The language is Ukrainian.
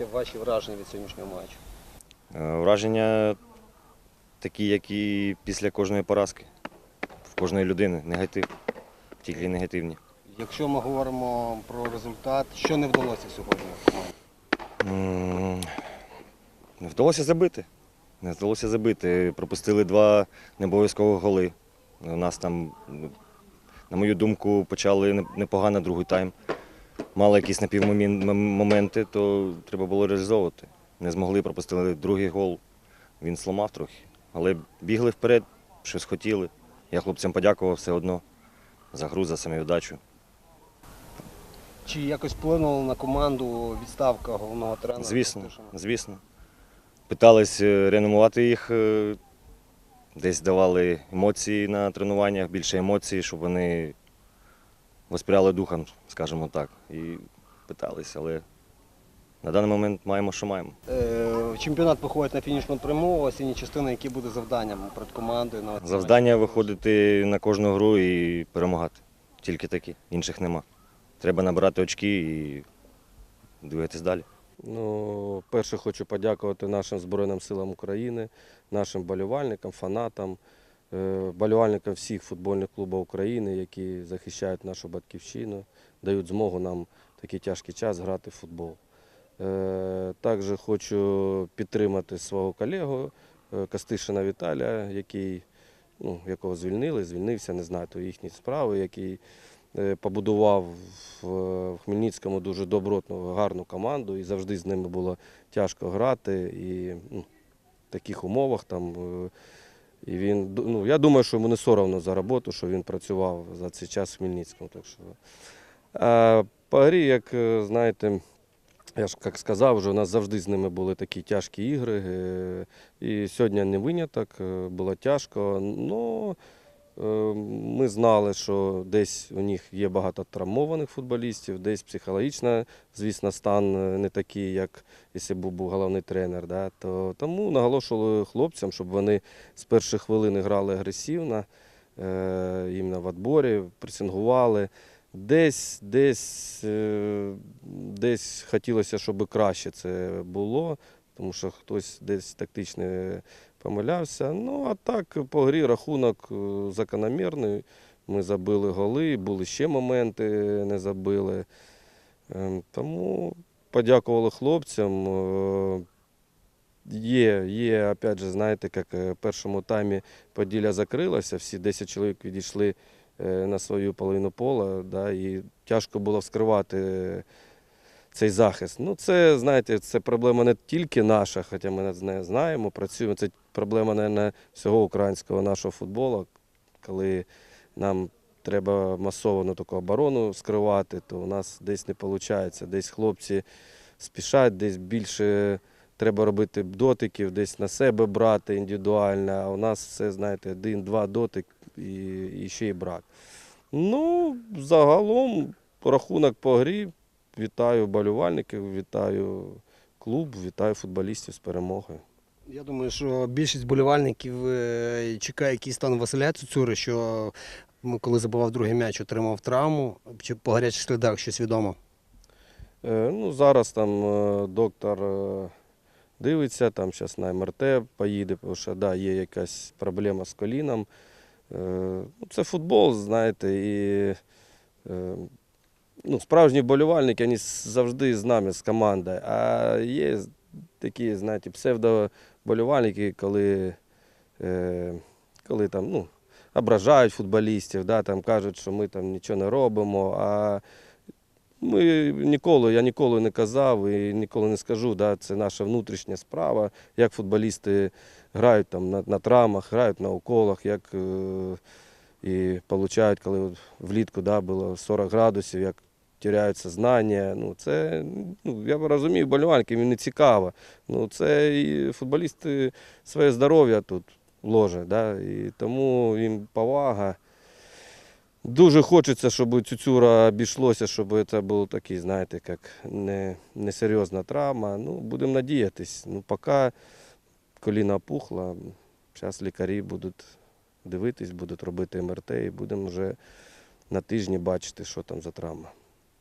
Підсумуйте ваші враження від сьогоднішнього матчу. Е, Враження такі, як і після кожної поразки. В кожної людини негатив, тільки негативні. Якщо ми говоримо про результат, що не вдалося сьогодні? Не вдалося забити. Не вдалося забити. Пропустили два необов'язкових голи. У нас там, на мою думку, почали не- непогано другий тайм. Мали якісь напівмоменти, то треба було реалізовувати. Не змогли, пропустили другий гол. Він сломав трохи. Але бігли вперед, щось хотіли. Я хлопцям подякував все одно за гру, за самовіддачу. Чи якось вплинула на команду відставка головного тренера? Звісно, звісно. Питались е, реанімувати їх, е, десь давали емоції на тренуваннях, більше емоцій, щоб вони воспряли духом, скажімо так. І питались, але на даний момент маємо, що маємо. Е, Чемпіонат виходить на фінішну пряму, осінні частини, які буде завданням перед командою на Завдання виходити на кожну гру і перемагати. Тільки такі, інших нема. Треба набирати очки і дивитись далі. Ну, перше хочу подякувати нашим Збройним силам України, нашим болівальникам, фанатам, болівальникам всіх футбольних клубів України, які захищають нашу батьківщину, дають змогу нам в такий тяжкий час грати в футбол. Е, Також хочу підтримати свого колегу е, Костишина Віталія, який, ну, якого звільнили, звільнився, не знаю, то їхні справи, який е, побудував в Хмельницькому дуже добротну, гарну команду, і завжди з ними було тяжко грати. І ну, в таких умовах там. Е, І він, ну, я думаю, що йому не соромно за роботу, що він працював за цей час в Хмельницькому. Так що. А по грі, як е, знаєте, я ж як сказав, вже у нас завжди з ними були такі тяжкі ігри. е, І сьогодні не виняток, е, було тяжко. Ну, е, ми знали, що десь у них є багато травмованих футболістів, десь психологічно, звісно, стан е, не такий, як якщо був, був головний тренер. Да? То, тому наголошували хлопцям, щоб вони з перших хвилин грали агресивно, е, в відборі, пресингували. Десь, десь, е, десь хотілося, щоб краще це було, тому що хтось десь тактично помилявся. Ну, а так по грі рахунок е, закономірний. Ми забили голи, були ще моменти, не забили. Ем, Тому подякували хлопцям. Е, Є, є, опять же, знаєте, як е, в першому таймі Поділля закрилася, всі 10 чоловік відійшли на свою половину пола, да, і тяжко було вскривати цей захист. Ну, це, знаєте, це проблема не тільки наша, хоча ми з нею знаємо, працюємо. Це проблема, мабуть, всього українського нашого футболу, коли нам треба масово таку оборону скривати, то у нас десь не виходить. Десь хлопці спішать, десь більше треба робити дотиків, десь на себе брати індивідуально, а у нас все, знаєте, один-два дотик і, і ще й брак. Ну, загалом рахунок по грі. Вітаю болівальників, вітаю клуб, вітаю футболістів з перемогою. Я думаю, що більшість болівальників е, чекає якийсь стан Василя Цуцюри, що коли забивав другий м'яч, отримав травму. Чи по гарячих слідах щось відомо? Е, ну, зараз там е, доктор дивиться, там зараз на МРТ поїде, тому що да, є якась проблема з коліном. Е, ну, це футбол, знаєте, і е, ну, справжні болівальники вони завжди з нами, з командою. А є такі, знаєте, псевдоболівальники, коли, е, коли там, ну, ображають футболістів, да, там кажуть, що ми там нічого не робимо. А ми ніколи, я ніколи не казав і ніколи не скажу, да, це наша внутрішня справа, як футболісти грають там на, на травмах, грають на уколах, як е, і получають, коли влітку да, було 40 градусів, як теряються знання. Ну, це, ну, я розумію, болівальникам їм не цікаво. Ну, це і футболісти своє здоров'я тут ложать, да, і тому їм повага. Дуже хочеться, щоб Цюцюра обійшлося, щоб це був такий, знаєте, як не, несерйозна травма. Ну, будемо надіятись. Ну, поки коліна опухла, зараз лікарі будуть дивитись, будуть робити МРТ і будемо вже на тижні бачити, що там за травма.